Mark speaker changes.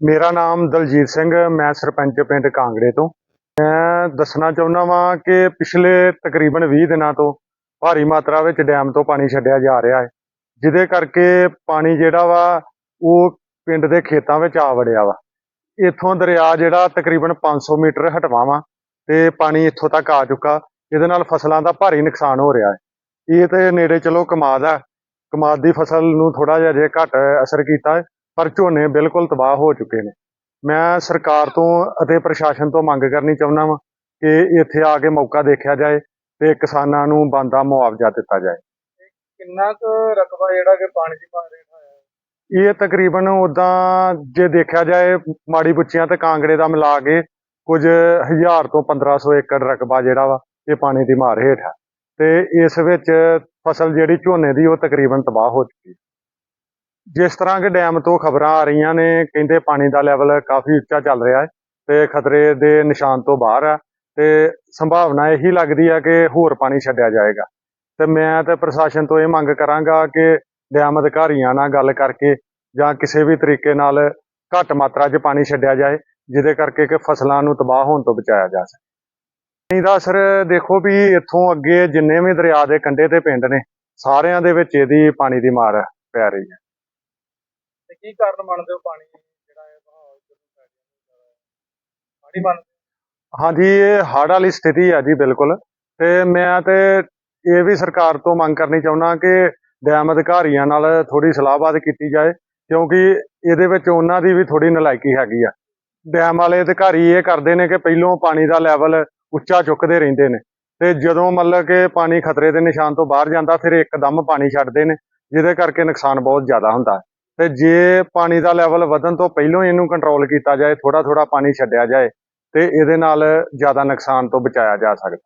Speaker 1: ਮੇਰਾ ਨਾਮ ਦਲਜੀਤ ਸਿੰਘ ਮੈਂ ਸਰਪੰਚ ਪਿੰਡ ਕਾਂਗੜੇ ਤੋਂ। ਮੈਂ ਦੱਸਣਾ ਚਾਹੁੰਦਾ ਵਾਂ ਕਿ ਪਿਛਲੇ ਤਕਰੀਬਨ 20 ਦਿਨਾਂ ਤੋਂ ਭਾਰੀ ਮਾਤਰਾ ਵਿੱਚ ਡੈਮ ਤੋਂ ਪਾਣੀ ਛੱਡਿਆ ਜਾ ਰਿਹਾ ਹੈ, ਜਿਹਦੇ ਕਰਕੇ ਪਾਣੀ ਜਿਹੜਾ ਵਾ, ਉਹ ਪਿੰਡ ਦੇ ਖੇਤਾਂ ਵਿੱਚ ਆ ਵੜਿਆ ਵਾ। ਇੱਥੋਂ ਦਰਿਆ ਜਿਹੜਾ ਤਕਰੀਬਨ 500 ਮੀਟਰ ਹਟਵਾ ਵਾ ਤੇ ਪਾਣੀ ਇੱਥੋਂ ਤੱਕ ਆ ਚੁੱਕਾ, ਇਹਦੇ ਨਾਲ ਫਸਲਾਂ ਦਾ ਭਾਰੀ ਨੁਕਸਾਨ ਹੋ ਰਿਹਾ ਹੈ। ਇਹ ਤੇ ਨੇੜੇ ਚਲੋ ਕਮਾਦ ਆ। ਕਮਾਦ ਦੀ ਫਸਲ ਨੂੰ ਥੋੜਾ ਜਿਹਾ ਜੇ ਘੱਟ ਅਸਰ ਕੀਤਾ ਹੈ। ਪਰ ਝੋਨੇ ਬਿਲਕੁਲ ਤਬਾਹ ਹੋ ਚੁੱਕੇ ਨੇ। ਮੈਂ ਸਰਕਾਰ ਤੋਂ ਅਤੇ ਪ੍ਰਸ਼ਾਸਨ ਤੋਂ ਮੰਗ ਕਰਨੀ ਚਾਹੁੰਦਾ ਵਾਂ ਕਿ ਇੱਥੇ ਆ ਕੇ ਮੌਕਾ ਦੇਖਿਆ ਜਾਏ ਤੇ ਕਿਸਾਨਾਂ ਨੂੰ ਬੰਦਾ ਮੁਆਵਜ਼ਾ ਦਿੱਤਾ ਜਾਏ।
Speaker 2: ਕਿੰਨਾ ਕੁ ਰਕਬਾ ਜਿਹੜਾ ਕਿ ਪਾਣੀ ਦੀ ਮਾਰ ਰੇਟ ਹੋਇਆ
Speaker 1: ਇਹ ਤਕਰੀਬਨ ਉਦਾਂ ਜੇ ਦੇਖਿਆ ਜਾਏ ਮਾੜੀ ਬੁੱਚੀਆਂ ਤੇ ਕਾਂਗੜੇ ਦਾ ਮਿਲਾ ਕੇ ਕੁਝ ਹਜ਼ਾਰ ਤੋਂ 1500 ਏਕੜ ਰਕਬਾ ਜਿਹੜਾ ਵਾ ਇਹ ਪਾਣੀ ਦੀ ਮਾਰ ਹੇਠ ਹੈ। ਤੇ ਇਸ ਵਿੱਚ ਫਸਲ ਜਿਹੜੀ ਝੋਨੇ ਦੀ ਉਹ ਤਕਰੀਬਨ ਤਬਾਹ ਹੋ ਚੁੱਕੀ ਜਿਸ ਤਰ੍ਹਾਂ ਕਿ ਡੈਮ ਤੋਂ ਖਬਰਾਂ ਆ ਰਹੀਆਂ ਨੇ, ਕਹਿੰਦੇ ਪਾਣੀ ਦਾ ਲੈਵਲ ਕਾਫੀ ਉੱਚਾ ਚੱਲ ਰਿਹਾ ਹੈ ਤੇ ਖਤਰੇ ਦੇ ਨਿਸ਼ਾਨ ਤੋਂ ਬਾਹਰ ਆ ਤੇ ਸੰਭਾਵਨਾ ਇਹੀ ਲੱਗਦੀ ਹੈ ਕਿ ਹੋਰ ਪਾਣੀ ਛੱਡਿਆ ਜਾਏਗਾ। ਤੇ ਮੈਂ ਤੇ ਪ੍ਰਸ਼ਾਸਨ ਤੋਂ ਇਹ ਮੰਗ ਕਰਾਂਗਾ ਕਿ ਡੈਮ ਅਧਿਕਾਰੀਆਂ ਨਾਲ ਗੱਲ ਕਰਕੇ ਜਾਂ ਕਿਸੇ ਵੀ ਤਰੀਕੇ ਨਾਲ ਘੱਟ ਮਾਤਰਾ 'ਚ ਪਾਣੀ ਛੱਡਿਆ ਜਾਏ, ਜਿਹਦੇ ਕਰਕੇ ਕਿ ਫਸਲਾਂ ਨੂੰ ਤਬਾਹ ਹੋਣ ਤੋਂ ਬਚਾਇਆ ਜਾ ਸਕੇ। ਪਾਣੀ ਦਾ ਅਸਰ ਦੇਖੋ ਵੀ ਇੱਥੋਂ ਅੱਗੇ ਜਿੰਨੇ ਵੀ ਦਰਿਆ ਦੇ ਕੰਢੇ ਤੇ ਪਿੰਡ ਨੇ, ਸਾਰਿਆਂ ਦੇ ਵਿੱਚ ਇਹਦੀ ਪਾਣੀ ਦੀ ਮਾਰ ਪੈ ਰਹੀ ਹੈ।
Speaker 2: ਕੀ ਕਾਰਨ ਮੰਨਦੇ ਹੋ ਪਾਣੀ ਜਿਹੜਾ ਹੈ ਬਹਾਅ ਜਦੋਂ ਪਾਣੀ ਮੰਨ
Speaker 1: ਹਾਂਜੀ, ਇਹ ਹੜ੍ਹ ਵਾਲੀ ਸਥਿਤੀ ਹੈ ਜੀ, ਬਿਲਕੁਲ। ਤੇ ਮੈਂ ਤੇ ਇਹ ਵੀ ਸਰਕਾਰ ਤੋਂ ਮੰਗ ਕਰਨੀ ਚਾਹੁੰਦਾ ਕਿ ਡੈਮ ਅਧਿਕਾਰੀਆਂ ਨਾਲ ਥੋੜੀ ਸਲਾਹਬਾਤ ਕੀਤੀ ਜਾਏ, ਕਿਉਂਕਿ ਇਹਦੇ ਵਿੱਚ ਉਹਨਾਂ ਦੀ ਵੀ ਥੋੜੀ ਨਲਾਇਕੀ ਹੈਗੀ ਆ। ਡੈਮ ਵਾਲੇ ਅਧਿਕਾਰੀ ਇਹ ਕਰਦੇ ਨੇ ਕਿ ਪਹਿਲੋਂ ਪਾਣੀ ਦਾ ਲੈਵਲ ਉੱਚਾ ਚੁੱਕਦੇ ਰਹਿੰਦੇ ਨੇ। ਤੇ ਜਦੋਂ ਮਤਲਬ ਕਿ ਪਾਣੀ ਖਤਰੇ ਦੇ ਨਿਸ਼ਾਨ ਤੋਂ ਬਾਹਰ ਜਾਂਦਾ, ਫਿਰ ਇੱਕਦਮ ਪਾਣੀ ਛੱਡਦੇ ਨੇ, ਜਿਹਦੇ ਕਰਕੇ ਨੁਕਸਾਨ ਬਹੁਤ ਜ਼ਿਆਦਾ ਹੁੰਦਾ ਹੈ। ਤੇ ਜੇ ਪਾਣੀ ਦਾ ਲੈਵਲ ਵਧਣ ਤੋਂ ਪਹਿਲਾਂ ਇਹਨੂੰ ਕੰਟਰੋਲ ਕੀਤਾ ਜਾਏ ਥੋੜਾ ਥੋੜਾ ਪਾਣੀ ਛੱਡਿਆ ਜਾਏ, ਤੇ ਇਹਦੇ ਨਾਲ ਜ਼ਿਆਦਾ ਨੁਕਸਾਨ ਤੋਂ ਬਚਾਇਆ ਜਾ ਸਕਦਾ।